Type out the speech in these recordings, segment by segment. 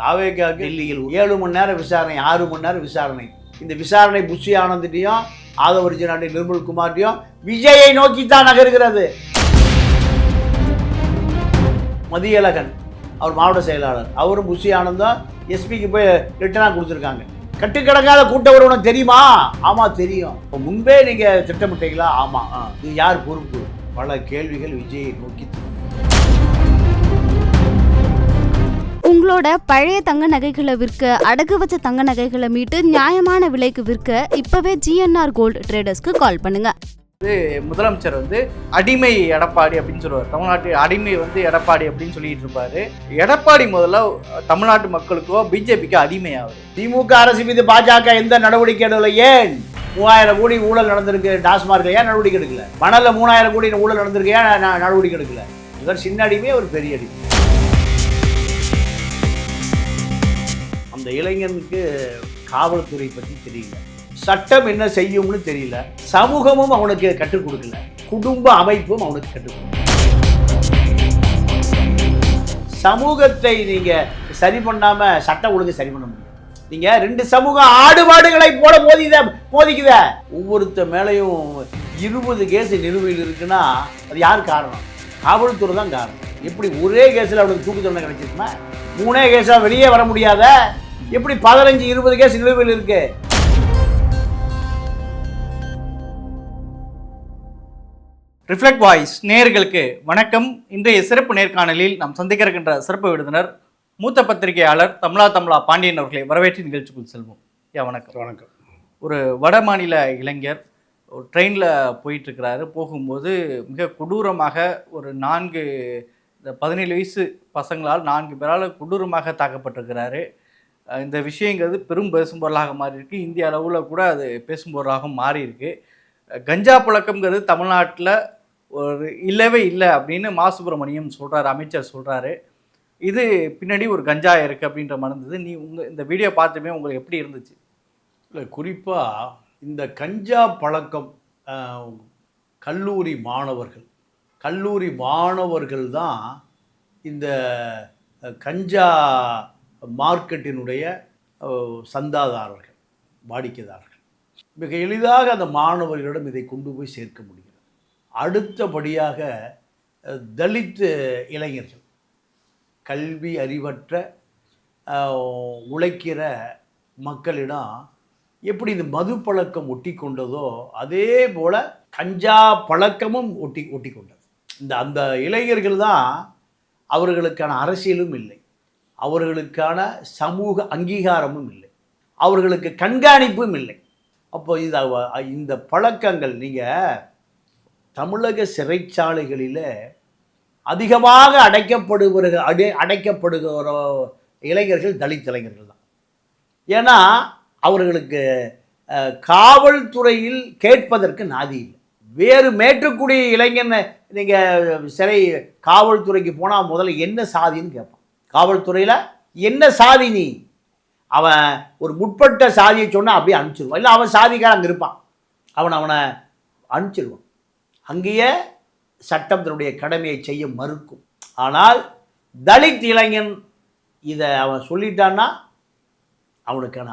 தாவேக்காவுக்கு டெல்லியில் ஏழு மணி நேரம் விசாரணை ஆறு மணி நேரம் விசாரணை. இந்த விசாரணை புஷி ஆனந்த்டையும் ஆதவர்ஜனாண்டி நிர்மல் குமார்ட்டையும் விஜயை நோக்கி தான் நகர்கிறது. மதியழகன் அவர் மாவட்ட செயலாளர். அவரும் புஷி ஆனந்தும் எஸ்பிக்கு போய் ரிட்டனாக கொடுத்துருக்காங்க. கட்டுக்கிடக்காத கூட்ட வருவனம் தெரியுமா? ஆமாம் தெரியும். இப்போ முன்பே நீங்கள் திட்டமிட்டீங்களா? ஆமாம். இது யார் பொறுப்பு? பல கேள்விகள் விஜயை நோக்கி உங்களோட பழைய தங்க நகைகளை விற்க அடகு வச்ச தங்க நகைகளை மீட்டு நியாயமான விலைக்கு விற்க இப்பவே ஜிஎன்ஆர் கோல்டு ட்ரேடர்ஸ்க்கு கால் பண்ணுங்க. முதலமைச்சர் வந்து அடிமை எடப்பாடி அப்படின்னு சொல்லுவார். தமிழ்நாட்டு அடிமை வந்து எடப்பாடி அப்படின்னு சொல்லிட்டு இருப்பாரு. எடப்பாடி முதல்ல தமிழ்நாட்டு மக்களுக்கோ பிஜேபிக்கோ அடிமையாகுது திமுக அரசு மீது பாஜக எந்த நடவடிக்கை எடுக்கல? ஏன்? மூவாயிரம் கோடி ஊழல் நடந்திருக்கு டாஸ்மார்க்ல. ஏன் நடவடிக்கை எடுக்கல? மணல்ல மூணாயிரம் கோடி ஊழல் நடந்திருக்கு. ஏன் நடவடிக்கை எடுக்கல? இவர் சின்ன அடிமை ஒரு பெரிய அடிமை. இந்த இளைஞனுக்கு காவல்துறை பற்றி தெரியல. சட்டம் என்ன செய்யும்னு தெரியல. சமூகமும் அவனுக்கு கற்றுக் கொடுக்கல. குடும்ப அமைப்பும் அவனுக்கு கற்றுக் கொடுக்கல. சமூகத்தை நீங்கள் சரி பண்ணாம சட்டம் ஒழுங்கு சரி பண்ண முடியும் நீங்கள் ரெண்டு சமூகம் ஆடுபாடுகளை போல மோதித மோதிக்குத. ஒவ்வொருத்த மேலையும் இருபது கேஸ் நிலுவையில் இருக்குன்னா அது யார் காரணம்? காவல்துறை தான் காரணம். எப்படி ஒரே கேஸில் அவனுக்கு தூக்கு தண்டனை கிடைச்சிருக்குமா மூணே கேஸாக வெளியே வர முடியாத எப்படி பதினஞ்சு இருபது கேஸ் நிலுவையில் இருக்கு? ரிஃப்ளெக்ட் வாய்ஸ் நேயர்களுக்கு வணக்கம். இன்றைய சிறப்பு நேர்காணலில் நாம் சந்திக்க இருக்கின்ற சிறப்பு விருந்தினர் மூத்த பத்திரிகையாளர் தமிழா தமிழா பாண்டியன் அவர்களை வரவேற்று நிகழ்ச்சிக்குள் செல்வோம். யா வணக்கம். வணக்கம். ஒரு வட மாநில இளைஞர் ஒரு ட்ரெயினில் போயிட்டுருக்கிறாரு. போகும்போது மிக கொடூரமாக ஒரு நான்கு இந்த பதினேழு வயசு பசங்களால் நான்கு பேரால் கொடூரமாக தாக்கப்பட்டிருக்கிறாரு. இந்த விஷயங்கிறது பெரும் பேசும் பொருளாக மாறி இந்திய அளவில் கூட அது பேசும் பொருளாக மாறி கஞ்சா புழக்கம்ங்கிறது தமிழ்நாட்டில் ஒரு இல்லவே இல்லை அப்படின்னு மா. சுப்பிரமணியம் சொல்கிறாரு அமைச்சர் சொல்கிறாரு இது பின்னாடி ஒரு கஞ்சா இருக்குது அப்படின்ற மறந்தது நீ உங்கள் இந்த வீடியோ பார்த்துமே உங்களுக்கு எப்படி இருந்துச்சு? இல்லை குறிப்பாக இந்த கஞ்சா பழக்கம் கல்லூரி மாணவர்கள் கல்லூரி மாணவர்கள் தான் இந்த கஞ்சா மார்க்கெட்டினுடைய சந்தாதாரர்கள் வாடிக்கைதாரர்கள். மிக எளிதாக அந்த மாணவர்களிடம் இதை கொண்டு போய் சேர்க்க முடிகிறது. அடுத்தபடியாக தலித் இளைஞர்கள் கல்வி அறிவற்ற உழைக்கிற மக்களிடம் எப்படி இந்த மது பழக்கம் ஒட்டி கொண்டதோ அதே போல் கஞ்சா பழக்கமும் ஒட்டி ஒட்டி கொண்டது இந்த அந்த இளைஞர்கள் தான் அவர்களுக்கான அரசியலும் இல்லை. அவர்களுக்கான சமூக அங்கீகாரமும் இல்லை. அவர்களுக்கு கண்காணிப்பும் இல்லை. அப்போ இது அவ- இந்த பழக்கங்கள் நீங்கள் தமிழக சிறைச்சாலைகளில் அதிகமாக அடைக்கப்படுகிற அடை அடைக்கப்படுகிற இளைஞர்கள் தலித் இளைஞர்கள் தான். ஏன்னா அவர்களுக்கு காவல்துறையில் கேட்பதற்கு நாதி இல்லை. வேறு மேட்டுக்குடி இளைஞன் நீங்கள் சிறை காவல்துறைக்கு போனால் முதல்ல என்ன சாதின்னு கேட்பான் காவல்துறையில் என்ன சாதி நீ? அவன் ஒரு முற்பட்ட சாதியை சொன்னால் அப்படியே அனுப்பிச்சிடுவான் இல்லை அவன் சாதிக்காரன் அங்கே இருப்பான். அவன் அவனை அனுப்பிச்சிடுவான் அங்கேயே சட்டம் தன்னுடைய கடமையை செய்ய மறுக்கும். ஆனால் தலித் இளைஞன் இதை அவன் சொல்லிட்டான்னா அவனுக்கான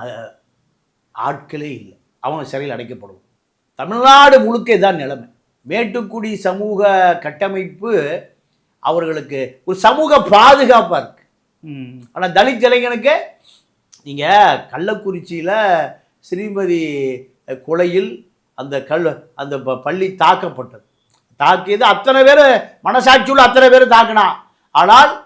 ஆட்களே இல்லை. அவன் சிறையில் அடைக்கப்படுவான் தமிழ்நாடு முழுக்க தான் நிலைமை. மேட்டுக்குடி சமூக கட்டமைப்பு அவர்களுக்கு ஒரு சமூக பாதுகாப்பாக இருக்குது ஆனால் தலித் இளைஞனுக்கு நீங்கள் கள்ளக்குறிச்சியில் ஸ்ரீமதி கொலையில் அந்த கல் அந்த ப- பள்ளி தாக்கப்பட்டது. தாக்கியது அத்தனை பேர் மனசாட்சியுள்ள அத்தனை பேர் தாக்கினான் ஆனால்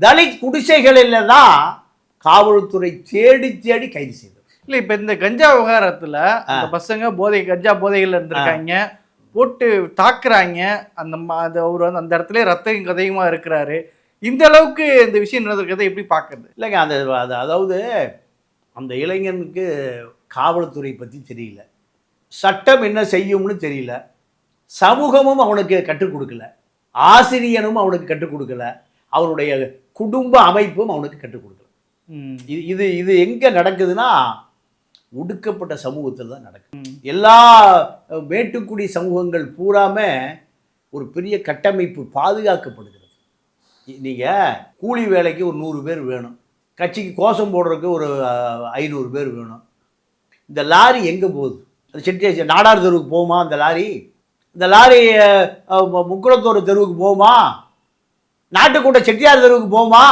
தலித் குடிசைகளில் தான் காவல்துறை தேடி தேடி கைது செய்தது. இல்ல இப்ப இந்த கஞ்சா விவகாரத்துல அந்த பசங்க போதை கஞ்சா போதைகள்ல இருந்திருக்காங்க. போட்டு தாக்குறாங்க. அந்த அவர் வந்து அந்த இடத்துல ரத்தம் கதையுமா இருக்கிறாரு. இந்த அளவுக்கு இந்த விஷயம் நடந்திருக்கிறத எப்படி பாக்குறது இல்லைங்க அந்த அது அதாவது அந்த இளைஞனுக்கு காவல்துறை பற்றி தெரியல. சட்டம் என்ன செய்யும்னு தெரியல. சமூகமும் அவனுக்கு கற்றுக் கொடுக்கல. ஆசிரியனும் அவனுக்கு கற்றுக் கொடுக்கல. அவனுடைய குடும்ப அமைப்பும் அவனுக்கு கற்றுக் கொடுக்கல. இது இது இது எங்கே நடக்குதுன்னா ஒடுக்கப்பட்ட சமூகத்தில் தான் நடக்குது. ம். எல்லா மேட்டுக்குடி சமூகங்கள் பூராமே ஒரு பெரிய கட்டமைப்பு பாதுகாக்கப்படுகிறது நீங்கள் கூலி வேலைக்கு ஒரு நூறு பேர் வேணும். கட்சிக்கு கோஷம் போடுறதுக்கு ஒரு ஐநூறு பேர் வேணும். இந்த லாரி எங்கே போகுது? அது செட்டி நாடார் தெருவுக்கு போகுமா அந்த லாரி? இந்த லாரி அஹ், முக்குளத்தோர் தெருவுக்கு போகுமா? நாட்டுக்கூட்ட செட்டியார் தெருவுக்கு போகுமா?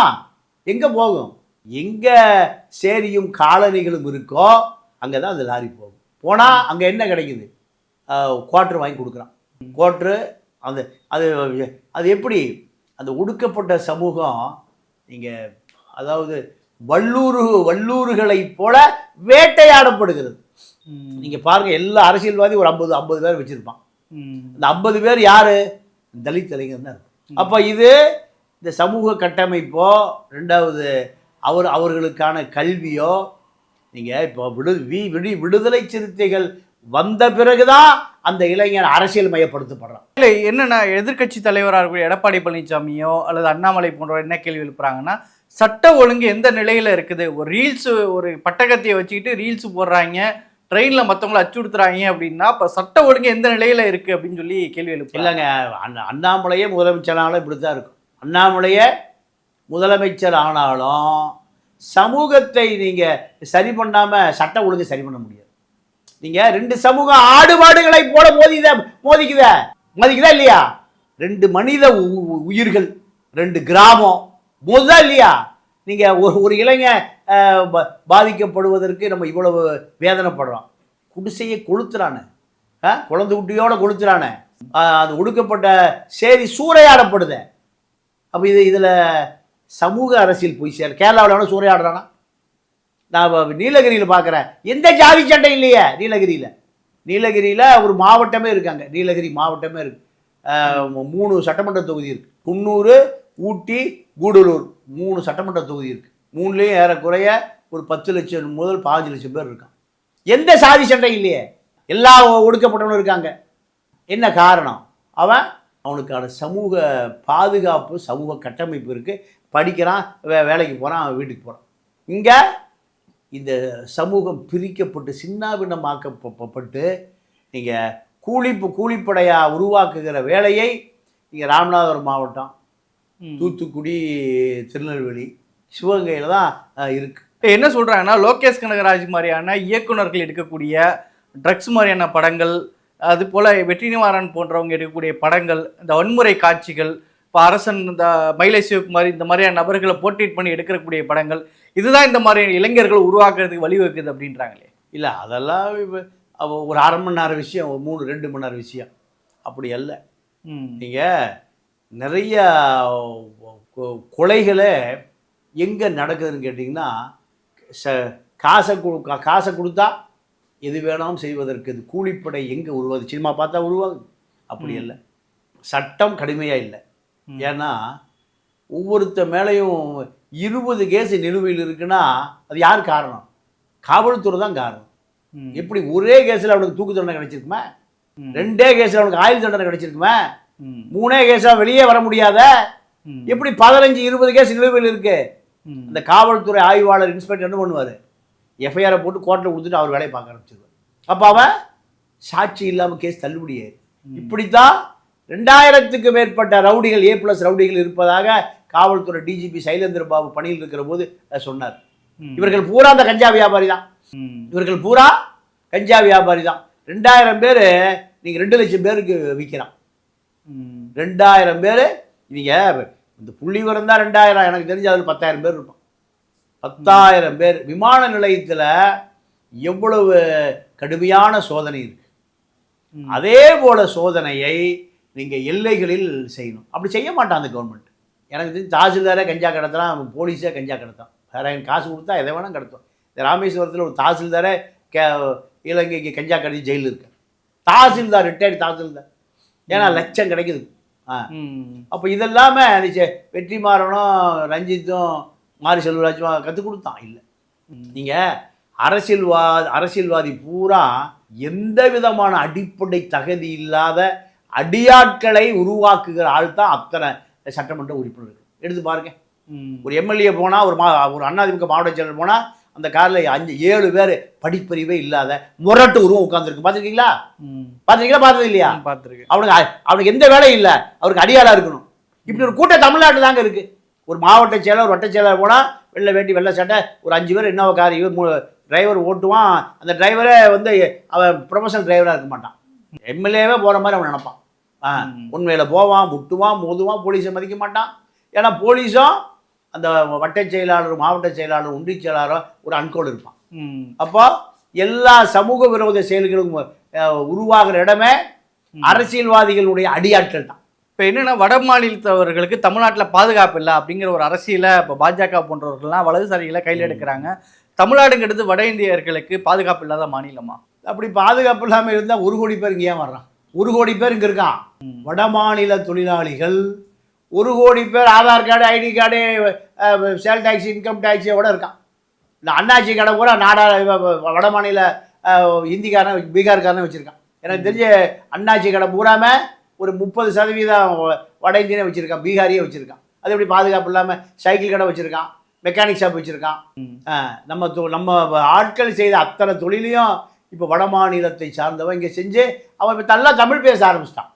எங்கே போகும்? எங்கே சேரியும் காலனிகளும் இருக்கோ அங்கே தான் அந்த லாரி போகும். போனால் அங்கே என்ன கிடைக்குது? குவாட்ரு வாங்கி கொடுக்குறான். குவாட்ரு அந்த அது அது எப்படி அந்த ஒடுக்கப்பட்ட சமூகம் நீங்கள் அதாவது வல்லூறு வல்லூறுகளைப் போல வேட்டையாடப்படுகிறது. நீங்கள் பாருங்க எல்லா அரசியல்வாதி ஒரு ஐம்பது ஐம்பது பேர் வச்சுருப்பான். இந்த ஐம்பது பேர் யாரு? தலித் இளைஞர் தான் அப்போ இது இந்த சமூக கட்டமைப்போ ரெண்டாவது அவர் அவர்களுக்கான கல்வியோ நீங்கள் இப்போ விடு வி விடி விடுதலை சிறுத்தைகள் வந்த பிறகுதான் அந்த இளைஞர் அரசியல் மயப்படுத்தப்படுறான். இல்லை என்னன்னா எதிர்க்கட்சி தலைவராக இருக்கக்கூடிய எடப்பாடி பழனிசாமியோ அல்லது அண்ணாமலை போன்றவர் என்ன கேள்வி எழுப்புறாங்கன்னா சட்ட ஒழுங்கு எந்த நிலையில இருக்குது? ஒரு ரீல்ஸ் ஒரு பட்டகத்தையை வச்சுக்கிட்டு ரீல்ஸ் போடுறாங்க ட்ரெயின்ல மற்றவங்களை அச்சுறுத்துறாங்க அப்படின்னா இப்போ சட்ட ஒழுங்கு எந்த நிலையில இருக்கு அப்படின்னு சொல்லி கேள்வி எழுப்புறாங்க. இல்லைங்க அண்ணா அண்ணாமலையே முதலமைச்சரானாலும் இப்படி தான் இருக்கும். அண்ணாமலையே முதலமைச்சர் ஆனாலும் சமூகத்தை நீங்கள் சரி பண்ணாமல் சட்ட ஒழுங்கு சரி பண்ண முடியாது. நீங்கள் ரெண்டு சமூகம் ஆடுபாடுகளை போல மோதித மோதிக்குத? மோதிக்குதா இல்லையா? ரெண்டு மனித உ- உயிர்கள் ரெண்டு கிராமம். மோதுதா இல்லையா? நீங்கள் ஒரு ஒரு இளைஞன் பாதிக்கப்படுவதற்கு நம்ம இவ்வளவு வேதனைப்படுறோம் குடிசையை கொளுத்துறானு. ஆ குழந்தை குட்டியோட கொளுத்துறானே. அது ஒடுக்கப்பட்ட சேரி சூறையாடப்படுத. அப்போ இது இதில் சமூக அரசியல் போய் சேர கேரளாவில் சூறையாடுறானா? நான் நீலகிரியில் பார்க்குறேன் எந்த ஜாதி சண்டை இல்லையே? நீலகிரியில். நீலகிரியில் ஒரு மாவட்டமே இருக்காங்க. நீலகிரி மாவட்டமே இருக்கு. மூணு சட்டமன்ற தொகுதி இருக்குது குன்னூர் ஊட்டி கூடலூர். மூணு சட்டமன்ற தொகுதி இருக்குது மூணுலேயும் ஏறக்குறைய ஒரு பத்து லட்சம் முதல் பாஞ்சு லட்சம் பேர் இருக்கான் எந்த சாதி சண்டை இல்லையே? எல்லா ஒடுக்கப்பட்டவனும் இருக்காங்க. என்ன காரணம்? அவன் அவனுக்கான சமூக பாதுகாப்பு சமூக கட்டமைப்பு இருக்குது படிக்கிறான் வே வேலைக்கு போகிறான் அவன் வீட்டுக்கு போகிறான் இங்கே இந்த சமூகம் பிரிக்கப்பட்டு சின்னாபின்னமாக்கப்பட்டு நீங்கள் கூலி கூலிப்படையாக உருவாக்குகிற வேலையை இங்கே ராமநாதபுரம் மாவட்டம். தூத்துக்குடி திருநெல்வேலி சிவகங்கையில் தான் அஹ், இருக்கு இப்ப என்ன சொல்றாங்கன்னா லோகேஷ் கனகராஜ் மாதிரியான இயக்குனர்கள் எடுக்கக்கூடிய ட்ரக்ஸ் மாதிரியான படங்கள் அது போல வெற்றினிவாரன் போன்றவங்க எடுக்கக்கூடிய படங்கள் இந்த வன்முறை காட்சிகள் இப்போ அரசன் இந்த மயிலை சிவகுமார் இந்த மாதிரியான நபர்களை போர்ட்ரேட் பண்ணி எடுக்கக்கூடிய படங்கள் இதுதான் இந்த மாதிரி இளைஞர்கள் உருவாக்குறதுக்கு வழிவகுக்குது அப்படின்றாங்களே இல்லை அதெல்லாம் இப்ப ஒரு அரை மணி நேரம் விஷயம் ஒரு மூணு ரெண்டு மணி நேரம் விஷயம் அப்படி அல்ல. நீங்கள் நிறைய கொலைகளை எங்கே நடக்குதுன்னு கேட்டிங்கன்னா ச காசை கொடு காசை கொடுத்தா எது வேணாலும் செய்வதற்கு இது கூலிப்படை எங்கே உருவாகுது சினிமா பார்த்தா உருவாகுது அப்படி. இல்லை சட்டம் கடுமையாக இல்லை. ஏன்னா ஒவ்வொருத்த மேலேயும் இருபது கேஸ் நிலுவையில் இருக்குன்னா அது யார் காரணம்? காவல்துறை தான் காரணம். எப்படி ஒரே கேஸில் அவனுக்கு தூக்கு தண்டனை கிடைச்சிருக்குமா. ரெண்டே கேஸில் அவனுக்கு ஆயுள் தண்டனை கிடைச்சிருக்குமா. மூணே கேஸா வெளியே வர முடியாத. எப்படி பதினஞ்சு இருபது கேஸ் நிலுவையில் இருக்கு. அந்த காவல்துறை ஆய்வாளர் இன்ஸ்பெக்டர் என்ன பண்ணுவார்? எஃப்ஐஆரை போட்டு கோர்ட்டில் கொடுத்துட்டு அவர் வேலையை பார்க்க ஆரம்பிச்சிருவார். அப்போ அவன் சாட்சி இல்லாமல் கேஸ் தள்ளுபடியாயிரு இப்படித்தான் ரெண்டாயிரத்துக்கு மேற்பட்ட ரவுடிகள் ஏ பிளஸ் ரவுடிகள் இருப்பதாக காவல்துறை டிஜிபி சைலேந்திர பாபு பணியில் இருக்கிற போது சொன்னார். இவர்கள் பூரா அந்த கஞ்சா வியாபாரி தான். இவர்கள் பூரா கஞ்சா வியாபாரி தான் ரெண்டாயிரம் பேர் நீங்கள் ரெண்டு லட்சம் பேருக்கு விற்கிறான். ரெண்டாயிரம் பேர் இவங்க இந்த புள்ளி விவரம் தான் ரெண்டாயிரம் எனக்கு தெரிஞ்சு அதில் பத்தாயிரம் பேர் இருப்பான் பத்தாயிரம் பேர் விமான நிலையத்தில் எவ்வளவு கடுமையான சோதனை இருக்கு. அதே போல சோதனையை நீங்கள் எல்லைகளில் செய்யணும். அப்படி செய்ய மாட்டான் அந்த கவர்மெண்ட் எனக்கு தெரிஞ்சு தாசில்தாரே கஞ்சா கடத்தலாம் போலீஸே கஞ்சா கடத்தான். வேற எனக்கு காசு கொடுத்தா எதை வேணால் கடத்தும் இந்த ராமேஸ்வரத்தில் ஒரு தாசில்தாரே கே இலங்கைக்கு கஞ்சா கடத்தி ஜெயிலில் இருக்கார். தாசில்தார் ரிட்டையர்டு தாசில்தார். ஏன்னா லட்சம் கிடைக்குது. ஆ. அப்போ இதெல்லாமே வெற்றிமாறனும் ரஞ்சித்தும் மாரி செல்வராஜும் கற்றுக் கொடுத்தான். இல்லை. நீங்கள் அரசியல்வாதி அரசியல்வாதி பூரா எந்த விதமான அடிப்படை தகுதி இல்லாத அடியாட்களை உருவாக்குகிற ஆள் தான் அத்தனை சட்டமன்ற உறுப்பினர்கள். எடுத்து பாருங்க. ஒரு எம்எல்ஏ போனால் ஒரு மா ஒரு அண்ணாதிமுக மாவட்ட செயலர் போனால் அந்த காரில் அஞ்சு ஏழு பேர் படிப்பறிவே இல்லாத முரட்டு உருவம் உட்காந்துருக்கு பார்த்துருக்கீங்களா? ம். பார்த்துருக்கீங்களா? பார்த்தது இல்லையா? ம், பார்த்திருக்கேன் அவனுக்கு அவனுக்கு எந்த வேலையும் இல்லை. அவருக்கு அடியாளா இருக்கணும். இப்படி ஒரு கூட்டம் தமிழ்நாட்டில் தாங்க இருக்கு. ஒரு மாவட்ட செயலர் வட்ட செயலர் போனால் வெள்ளை வேட்டி வெள்ளை சட்டை ஒரு அஞ்சு பேர் இன்னோவா கார் இவர் டிரைவர் ஓட்டுவான். அந்த டிரைவரே வந்து அவன் ப்ரொஃபஷனல் டிரைவராக இருக்க மாட்டான். எம்எல்ஏவே போகிற மாதிரி அவன் நினைப்பான். ஆ. உண்மையில் போவான் முட்டுவான் மோதுவான் போலீஸை மதிக்க மாட்டான். ஏன்னா போலீஸும் அந்த வட்ட செயலாளர் மாவட்ட செயலாளர் ஒன்றிய செயலாளரும் ஒரு அன்கோடு இருப்பான். அப்போ எல்லா சமூக விரோத செயல்களும் உருவாகிற இடமே அரசியல்வாதிகளுடைய அடியாட்கள் தான். இப்போ என்னன்னா வட மாநிலத்தவர்களுக்கு தமிழ்நாட்டில் பாதுகாப்பு இல்லை அப்படிங்கிற ஒரு அரசியலை இப்போ பாஜக போன்றவர்கள்லாம் வலதுசாரிகளை கையில் எடுக்கிறாங்க. தமிழ்நாடுங்கிறது வட இந்தியர்களுக்கு பாதுகாப்பு இல்லாத மாநிலமா? அப்படி பாதுகாப்பு இல்லாமல் இருந்தால் ஒரு கோடி பேர் இங்கே ஏன் வர்றான்? ஒரு கோடி பேர் இங்கே இருக்கான் வட மாநில தொழிலாளிகள் ஒரு கோடி பேர் Aadhaar card ID card sale tax income டேக்ஸோட இருக்கான். இந்த அண்ணாச்சி கடை பூரா நாடா இவ- வ- வட மாநில ஹிந்திக்காரன் பீகார்காரன் வச்சுருக்கான். எனக்கு தெரிஞ்ச அண்ணாச்சி கடை பூராம ஒரு முப்பது சதவீதம் வட இந்தியனே வச்சுருக்கான் பீகாரியே வச்சுருக்கான். அது எப்படி பாதுகாப்பு இல்லாமல் சைக்கிள் கடை வச்சுருக்கான் மெக்கானிக் ஷாப் வச்சுருக்கான். நம்ம நம்ம ஆட்கள் செய்த அத்தனை தொழிலையும் இப்போ வட மாநிலத்தை சார்ந்தவன் இங்கே செஞ்சு அவன் இப்போ நல்லா தமிழ் பேச ஆரம்பிச்சிட்டான்.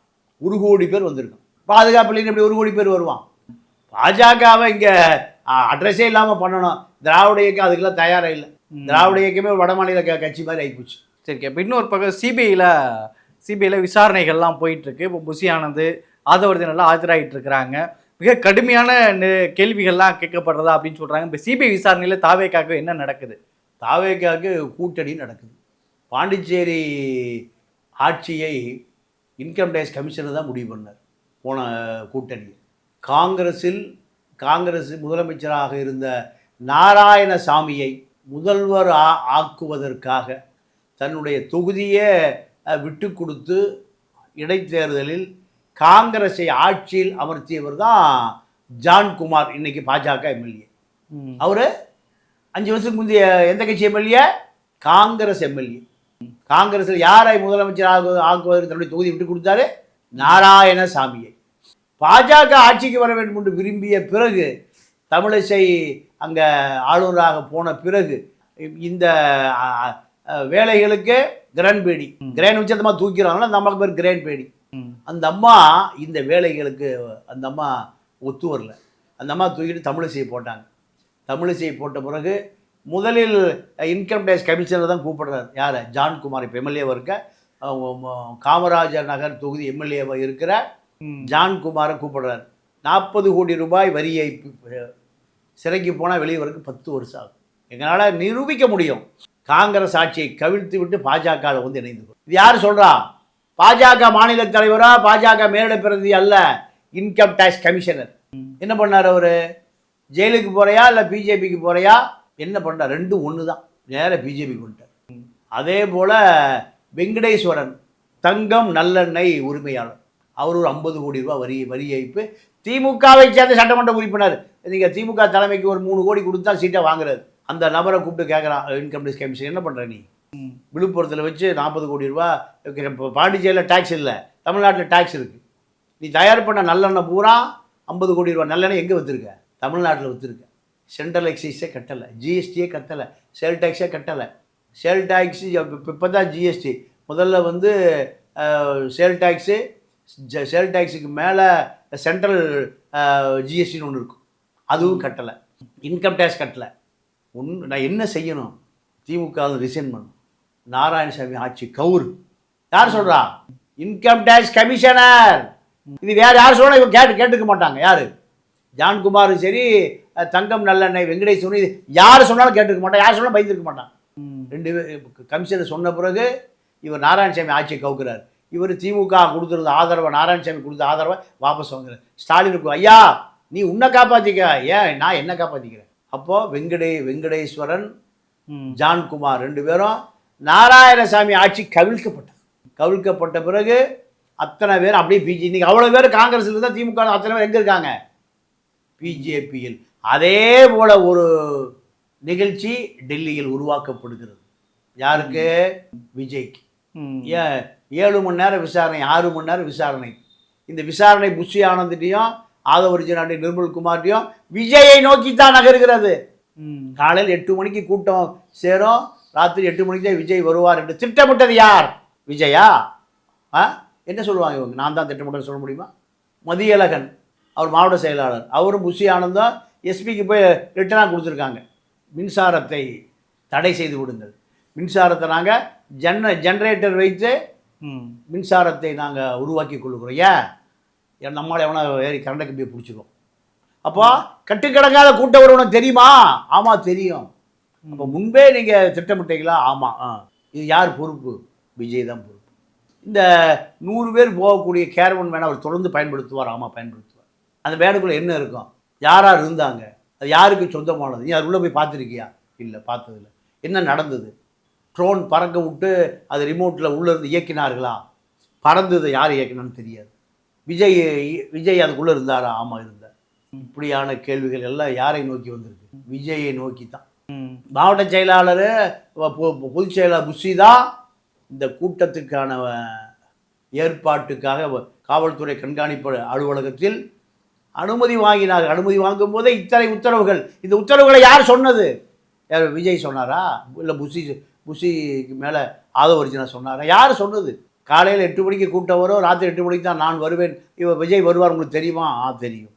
ஒரு கோடி பேர் வந்திருக்கான். பாதுகாப்பு இல்லைன்னு எப்படி ஒரு கோடி பேர் வருவான். பாஜகவை இங்கே அட்ரஸே இல்லாமல் பண்ணணும். திராவிட இயக்கம் அதுக்கெல்லாம் தயாராக இல்லை. திராவிட இயக்கமே வட மாநில கட்சி மாதிரி ஆகிப்போச்சு சரி இப்போ இன்னொரு பக்கம் சிபிஐயில் சிபிஐயில் விசாரணைகள்லாம் போயிட்டு இருக்கு இப்போ புசி ஆனந்த் ஆதவர்தன் எல்லாம் ஆஜராகிட்டு இருக்கிறாங்க. மிக கடுமையான கேள்விகள்லாம் கேட்கப்படுறதா அப்படின்னு சொல்றாங்க. இப்போ சிபிஐ விசாரணையில் தாவேக்காக என்ன நடக்குது? தாவேக்காவுக்கு கூட்டணி நடக்குது. பாண்டிச்சேரி ஆட்சியை இன்கம் டேக்ஸ் கமிஷனர் தான் முடிவு பண்ணார் போன கூட்டணி காங்கிரஸில் காங்கிரஸ் முதலமைச்சராக இருந்த நாராயணசாமியை முதல்வர் ஆ ஆக்குவதற்காக தன்னுடைய தொகுதியை விட்டு கொடுத்து இடைத்தேர்தலில் காங்கிரஸை ஆட்சியில் அமர்த்தியவர் தான் ஜான்குமார் இன்னைக்கு பாஜக எம்எல்ஏ. அவர் அஞ்சு வருஷத்துக்கு முந்தைய எந்த கட்சி எம்எல்ஏ? காங்கிரஸ் எம்எல்ஏ. காங்கிரஸில் யாரை முதலமைச்சர் ஆகு ஆக்குவதற்கு தன்னுடைய தொகுதி விட்டு கொடுத்தாரு நாராயணசாமியை. பாஜக ஆட்சிக்கு வர வேண்டும் என்று விரும்பிய பிறகு தமிழிசை அங்கே ஆளுநராக போன பிறகு இந்த வேலைகளுக்கு கிரண் பேடி. கிரேன் வச்சு அந்த தூக்கிறாங்களா அந்த அம்மாவுக்கு பேர் கிரேன் பேடி. அந்த அம்மா இந்த வேலைகளுக்கு அந்த அம்மா ஒத்து வரல. அந்த அம்மா தூக்கிட்டு தமிழிசையை போட்டாங்க. தமிழிசையை போட்ட பிறகு முதலில் இன்கம் டேக்ஸ் கமிஷனர் தான் கூப்பிடுறாரு. யார்? ஜான்குமார் இப்போ எம்எல்ஏவாக இருக்க. காமராஜர் நகர் தொகுதி எம்எல்ஏவாக இருக்கிற. ஜான்குமாரை கூப்பிடுறாரு. நாற்பது கோடி ரூபாய் வரி ஏய்ப்பு அஹ், சிறைக்கு போனால் வெளியே வரக்கு பத்து வருஷம் ஆகும். எங்களால் நிரூபிக்க முடியும். காங்கிரஸ் ஆட்சியை கவிழ்த்து விட்டு பாஜகவில் வந்து இணைந்து. இது யார் சொல்றா? பாஜக மாநில தலைவரா? பாஜக மேலிட பிரதிநிதி அல்ல. இன்கம் டேக்ஸ் கமிஷனர் என்ன பண்ணார் அவரு? ஜெயிலுக்கு போறியா? இல்லை பிஜேபிக்கு போறியா? என்ன பண்ணார் ரெண்டும் ஒன்று தான் நேராக பிஜேபி வந்துட்டார் அதே போல் வெங்கடேஸ்வரன் தங்கம் நல்லெண்ணெய் உரிமையாளர். அவர் ஒரு ஐம்பது கோடி ரூபா வரி வரி ஏய்ப்பு. திமுகவை சேர்ந்த சட்டமன்ற உறுப்பினர். நீங்கள் திமுக தலைமைக்கு ஒரு மூணு கோடி கொடுத்தா சீட்டை வாங்குறது அந்த நபரை கூப்பிட்டு கேட்குறான் இன்கம் டேக்ஸ் கமிஷன் என்ன பண்ணுற நீ? விழுப்புரத்தில் வச்சு நாற்பது கோடி ரூபா இப்போ பாண்டிச்சேரியில் டேக்ஸ் இல்லை. தமிழ்நாட்டில் டேக்ஸ் இருக்குது நீ தயார் பண்ண நல்லெண்ணெய் பூரா ஐம்பது கோடி ரூபா நல்லெண்ணெய் எங்கே விற்றுருக்க தமிழ்நாட்டில் விற்றுருக்க சென்ட்ரல் எக்ஸைஸே கட்டலை ஜிஎஸ்டியே கட்டலை சேல் டேக்ஸே கட்டலை. சேல் டேக்ஸு இப்போ தான் ஜிஎஸ்டி முதல்ல வந்து சேல் டேக்ஸு சேல் டேக்ஸுக்கு மேலே சென்ட்ரல் ஜிஎஸ்டின்னு ஒன்று இருக்கும். அதுவும் கட்டலை. Income tax கட்டலை. ஒன்று நான் என்ன செய்யணும்? திமுக ரிசைன் பண்ணும் நாராயணசாமி ஆட்சி கவுரு. யார் சொல்றா? இன்கம் டேக்ஸ் கமிஷனர் இது வேற யார் சொன்னா இவங்க கேட்டு கேட்டுக்க மாட்டாங்க. யாரு? ஜான்குமாரும் சரி தங்கம் நல்லெண்ணெய் வெங்கடேஸ்வரன் இது யார் சொன்னாலும் கேட்டுக்க மாட்டாங்க யார் சொன்னாலும் பயந்துருக்க மாட்டாங்க ம். ரெண்டு பேர் கமிஷனர் சொன்ன பிறகு இவர் நாராயணசாமி ஆட்சியை கவுக்குறார். இவர் திமுக கொடுத்துருந்த ஆதரவை நாராயணசாமி கொடுத்த ஆதரவை வாபஸ் வாங்குறார். ஸ்டாலினுக்கு ஐயா நீ உன்னை காப்பாற்றிக்க ஏன் நான் என்ன காப்பாற்றிக்கிறேன் அப்போது வெங்கடே வெங்கடேஸ்வரன். ஜான்குமார் ரெண்டு பேரும் நாராயணசாமி ஆட்சி கவிழ்க்கப்பட்டது. கவிழ்க்கப்பட்ட பிறகு அத்தனை பேர் அப்படியே பிஜே இன்னைக்கு அவ்வளோ பேர் காங்கிரஸ்ல இருந்தால் திமுக அத்தனை பேர் எங்கே இருக்காங்க? பிஜேபியில் அதே போல ஒரு நிகழ்ச்சி டெல்லியில் உருவாக்கப்படுகிறது. யாருக்கு? விஜய்க்கு. ஏழு மணி நேரம் விசாரணை ஆறு மணி நேரம் விசாரணை. இந்த விசாரணை புஷி ஆனந்தையும் ஆதவர்ஜனாண்டி நிர்மல் குமார்ட்டையும் விஜயை நோக்கித்தான் நகர்கிறது. ம். காலையில் எட்டு மணிக்கு கூட்டம் சேரும். ராத்திரி எட்டு மணிக்கு தான் விஜய் வருவார் என்று திட்டமிட்டது யார்? விஜயா? ஆ? என்ன சொல்லுவாங்க இவங்க? நான் தான் திட்டமிட்டேன்னு சொல்ல முடியுமா? மதியழகன் அவர் மாவட்ட செயலாளர். அவரும் புஷி ஆனந்தும் எஸ்பிக்கு போய் ரிட்டனாக கொடுத்துருக்காங்க. மின்சாரத்தை தடை செய்து விடுங்கள். மின்சாரத்தை நாங்கள் ஜென ஜென்ரேட்டர் வைத்து மின்சாரத்தை நாங்கள் உருவாக்கி கொள்ளுகிறோம் ஏன்? நம்மளால் எவனா ஏறி கரண்ட கம்பியை பிடிச்சிரும். அப்போ கட்டுக்கடங்காத கூட்டம் வருவனும் தெரியுமா? ஆமாம் தெரியும். அப்போ முன்பே நீங்கள் திட்டமிட்டீங்களா? ஆமாம் ஆ. இது யார் பொறுப்பு? விஜய் தான் பொறுப்பு. இந்த நூறு பேர் போகக்கூடிய கேரவன் வேணா அவர் தொடர்ந்து பயன்படுத்துவார். ஆமாம் பயன்படுத்துவார். அந்த வேனுக்குள்ளே என்ன இருக்கும்? யார் யார் இருந்தாங்க? அது யாருக்கு சொந்தமானது? நீ அது உள்ளே போய் பார்த்துருக்கியா? இல்லை பார்த்ததில்ல. என்ன நடந்தது? ட்ரோன் பறக்க விட்டு அது ரிமோட்டில் உள்ளே இருந்து இயக்கினார்களா? பறந்தது யார் இயக்கினான்னு தெரியாது. விஜய் விஜய் அதுக்குள்ளே இருந்தாரா? ஆமாம் இருந்தார். இப்படியான கேள்விகள் எல்லாம் யாரை நோக்கி வந்திருக்கு? விஜயை நோக்கி தான். மாவட்ட செயலாளர் பொதுச் செயலாளர் புஷி தான் இந்த கூட்டத்துக்கான ஏற்பாட்டுக்காக வ- காவல்துறை கண்காணிப்பு அலுவலகத்தில் அனுமதி வாங்கினார் அனுமதி வாங்கும் போதே இத்தனை உத்தரவுகள். இந்த உத்தரவுகளை யார் சொன்னது? யார் விஜய் சொன்னாரா? இல்லை புஷி புஷிக்கு மேலே ஆதவர்ஜினா சொன்னாரா? யார் சொன்னது? காலையில் எட்டு மணிக்கு கூட்டம் வரும். ராத்திரி எட்டு மணிக்கு தான் நான் வருவேன். இவன் விஜய் வருவார் உங்களுக்கு தெரியுமா? ஆ தெரியும்.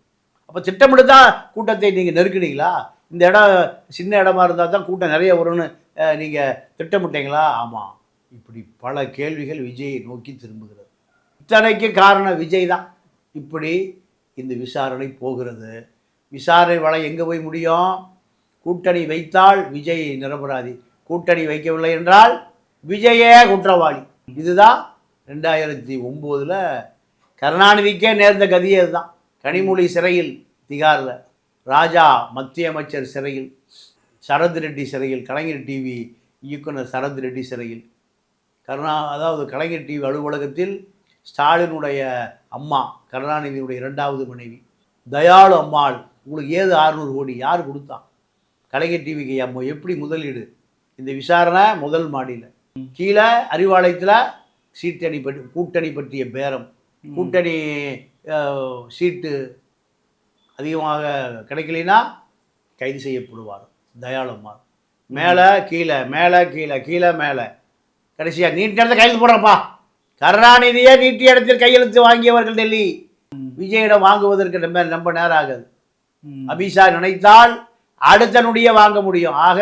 அப்போ திட்டமிட்டு தான் கூட்டத்தை நீங்கள் நெருக்கினீங்களா? இந்த இடம் சின்ன இடமா இருந்தால் தான் கூட்டம் நிறைய வரும்னு நீங்கள் திட்டமிட்டீங்களா? ஆமாம் இப்படி பல கேள்விகள் விஜயை நோக்கி திரும்புகிறது. இத்தனைக்கு காரணம் விஜய் தான். இப்படி இந்த விசாரணை போகிறது. விசாரணை வலை எங்கே போய் முடியும்? கூட்டணி வைத்தால் விஜய் நிரபராதி. கூட்டணி வைக்கவில்லை என்றால் விஜயே குற்றவாளி. இதுதான் ரெண்டாயிரத்தி ஒம்போதில் கருணாநிதிக்கே நேர்ந்த கதியே இதுதான் கனிமொழி சிறையில் திகாரில். ராஜா மத்திய அமைச்சர் சிறையில் சரத் ரெட்டி சிறையில் கலைஞர் டிவி இயக்குனர் சரத் ரெட்டி சிறையில். கருணா அதாவது கலைஞர் டிவி அலுவலகத்தில் ஸ்டாலினுடைய அம்மா கருணாநிதியுடைய இரண்டாவது மனைவி. தயாளு அம்மாள் உங்களுக்கு ஏது அறுநூறு கோடி? யார் கொடுத்தா? கலைஞர் டிவிக்கு அம்மா எப்படி முதலீடு? இந்த விசாரணை முதல் மாடியில். கீழே அறிவாலயத்தில் சீட்டணி பற்றி கூட்டணி பற்றிய பேரம். கூட்டணி சீட்டு அதிகமாக கிடைக்கலைன்னா கைது செய்யப்படுவார் தயாளம்மாள் மேலே கீழே மேலே கீழே கீழே மேலே. கடைசியாக நீட்டி இடத்துல கையெழுத்து போடுறப்பா. கருணாநிதியே நீட்டிய இடத்தில் கையெழுத்து வாங்கியவர்கள் டெல்லி. விஜயிடம் வாங்குவதற்கு ரொம்ப ரொம்ப நேரம் ஆகுது. அபிஷா நினைத்தால் அடுத்த நொடியே வாங்க முடியும். ஆக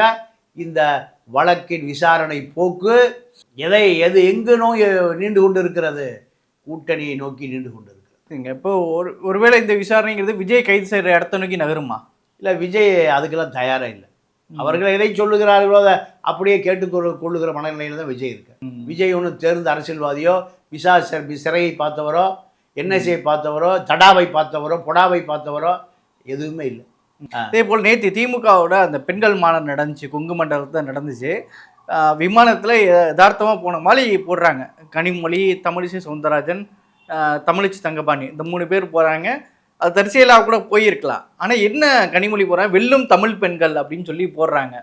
இந்த வழக்கின் விசாரணை போக்கு எதை எது எங்கு நோய் நீண்டு கொண்டு இருக்கிறது கூட்டணியை நோக்கி நீண்டு கொண்டு இருக்கிறது இப்போ ஒரு ஒருவேளை இந்த விசாரணைங்கிறது விஜய் கைது செய்கிற இடத்த நோக்கி நகருமா? இல்லை விஜய் அதுக்கெல்லாம் தயாராக இல்லை. அவர்கள் எதை சொல்லுகிறார்களோ அதை அப்படியே கேட்டுக்கொள்ள கொள்ளுகிற மனநிலையில் தான் விஜய் இருக்கு. விஜய் ஒன்றும் தேர்ந்த அரசியல்வாதியோ விசா சிறையை பார்த்தவரோ என்எஸ்ஐ பார்த்தவரோ தடாவை பார்த்தவரோ பொடாவை பார்த்தவரோ எதுவுமே இல்லை. அதே போல் நேற்று திமுகவோட அந்த பெண்கள் மாநாடு நடந்துச்சு கொங்கு மண்டலத்தில் நடந்துச்சு. விமானத்தில் யதார்த்தமாக போன மாதிரி போடுறாங்க. கனிமொழி தமிழிசை சவுந்தரராஜன் தமிழிச்சி தங்கபாணி இந்த மூணு பேர் போகிறாங்க அது தற்செயலாக கூட போயிருக்கலாம். ஆனால் என்ன கனிமொழி போகிறாங்க வெல்லும் தமிழ் பெண்கள் அப்படின்னு சொல்லி போடுறாங்க.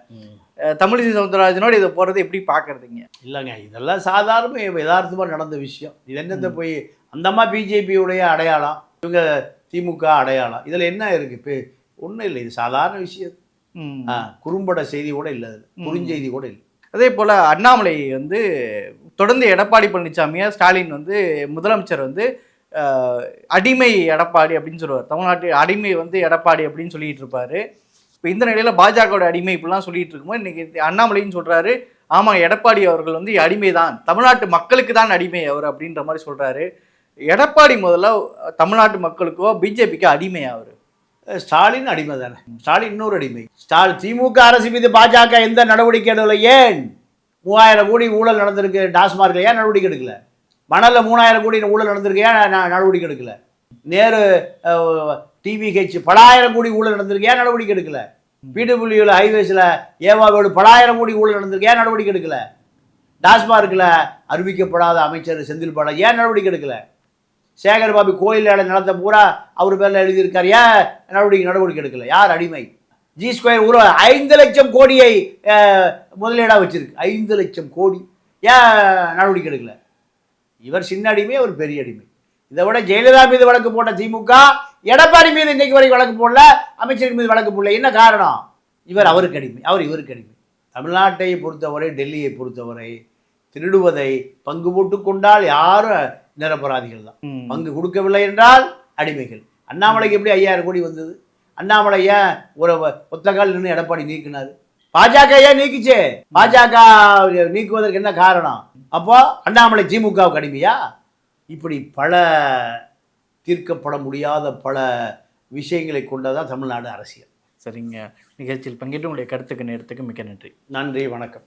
தமிழிசை சவுந்தரராஜனோட இதை போடுறது எப்படி பார்க்குறதுங்க? இல்லைங்க இதெல்லாம் சாதாரண யதார்த்தமாக நடந்த விஷயம். இது என்னத்தை போய் அந்தம்மா பிஜேபியுடைய அடையாளம் இவங்க திமுக அடையாளம் இதில் என்ன இருக்குது இப்போ ஒன்றும் இல்லை இது சாதாரண விஷயம். குறும்பட செய்தி கூட இல்லை அதில் குறுஞ்செய்தி கூட இல்லை. அதே போல் அண்ணாமலை வந்து தொடர்ந்து எடப்பாடி பழனிசாமியை ஸ்டாலின் வந்து முதலமைச்சர் வந்து அடிமை எடப்பாடி அப்படின்னு சொல்லுவார். தமிழ்நாட்டு அடிமை வந்து எடப்பாடி அப்படின்னு சொல்லிட்டு இருப்பாரு. இப்போ இந்த நிலையில் பாஜகவோட அடிமை இப்படிலாம் சொல்லிட்டு இருக்கும்போது இன்னைக்கு அண்ணாமலைன்னு சொல்றாரு ஆமாம் எடப்பாடி அவர்கள் வந்து அடிமை தான் தமிழ்நாட்டு மக்களுக்கு தான் அடிமை அவர் அப்படின்ற மாதிரி சொல்றாரு. எடப்பாடி முதல்ல தமிழ்நாட்டு மக்களுக்கோ பிஜேபிக்கோ அடிமை அவர். ஸ்டாலின் அடிமை தானே. ஸ்டாலின் இன்னொரு அடிமை. ஸ்டாலின் திமுக அரசு மீது பாஜக எந்த நடவடிக்கை எடுக்கல? ஏன்? மூவாயிரம் கோடி ஊழல் நடந்திருக்கு. டாஸ்மார்க்கில் ஏன் நடவடிக்கை எடுக்கல? மணலில் மூணாயிரம் கோடி ஊழல் நடந்திருக்கு ஏன் ந- நடவடிக்கை எடுக்கல. நேரு டிவிஹெச் பலாயிரம் கோடி ஊழல் நடந்திருக்கு ஏன் நடவடிக்கை எடுக்கல. பிடபிள்யூவில் ஹைவேஸில் ஏவாவோடு பலாயிரம் கோடி ஊழல் நடந்திருக்கு ஏன் நடவடிக்கை எடுக்கல. டாஸ்மார்க்கில் அறிவிக்கப்படாத அமைச்சர் செந்தில் பாலா ஏன் நடவடிக்கை எடுக்கல? சேகர் பாபு கோயில் நிலத்தை பூரா அவர் பேரில் எழுதியிருக்கார். ஏன் நடவடிக்கை நடவடிக்கை எடுக்கல? யார் அடிமை? ஜி ஸ்கொயர் ஊர ஐந்து லட்சம் கோடியை முதலீடாக வச்சிருக்கு. ஐந்து லட்சம் கோடி. ஏன் நடவடிக்கை எடுக்கல? இவர் சின்ன அடிமை அவர் பெரிய அடிமை இதை விட ஜெயலலிதா மீது வழக்கு போட்ட திமுக எடப்பாடி மீது இன்னைக்கு வரைக்கும் வழக்கு போடல அமைச்சர் மீது வழக்கு போடல. என்ன காரணம்? இவர் அவருக்கு அடிமை. அவர் இவருக்கு அடிமை. தமிழ்நாட்டை பொறுத்தவரை டெல்லியை பொறுத்தவரை திருடுவதை பங்கு போட்டு கொண்டால் யாரும் நிரபராதிகள் தான். பங்கு கொடுக்கவில்லை என்றால் அடிமைகள். அண்ணாமலைக்கு எப்படி ஐயாயிரம் கோடி வந்தது? அண்ணாமலை ஏன் ஒரு ஒத்த கால் நின்று எடப்பாடி நீக்கினாரு? பாஜக ஏன் நீக்குச்சு? பாஜக நீக்குவதற்கு என்ன காரணம்? அப்போ அண்ணாமலை திமுகவுக்கு அடிமையா? இப்படி பல தீர்க்கப்பட முடியாத பல விஷயங்களை கொண்டதான் தமிழ்நாடு அரசியல். சரிங்க. நிகழ்ச்சியில் பங்கேற்று உங்களுடைய கருத்துக்கு நேரத்துக்கு மிக்க நன்றி. நன்றி வணக்கம்.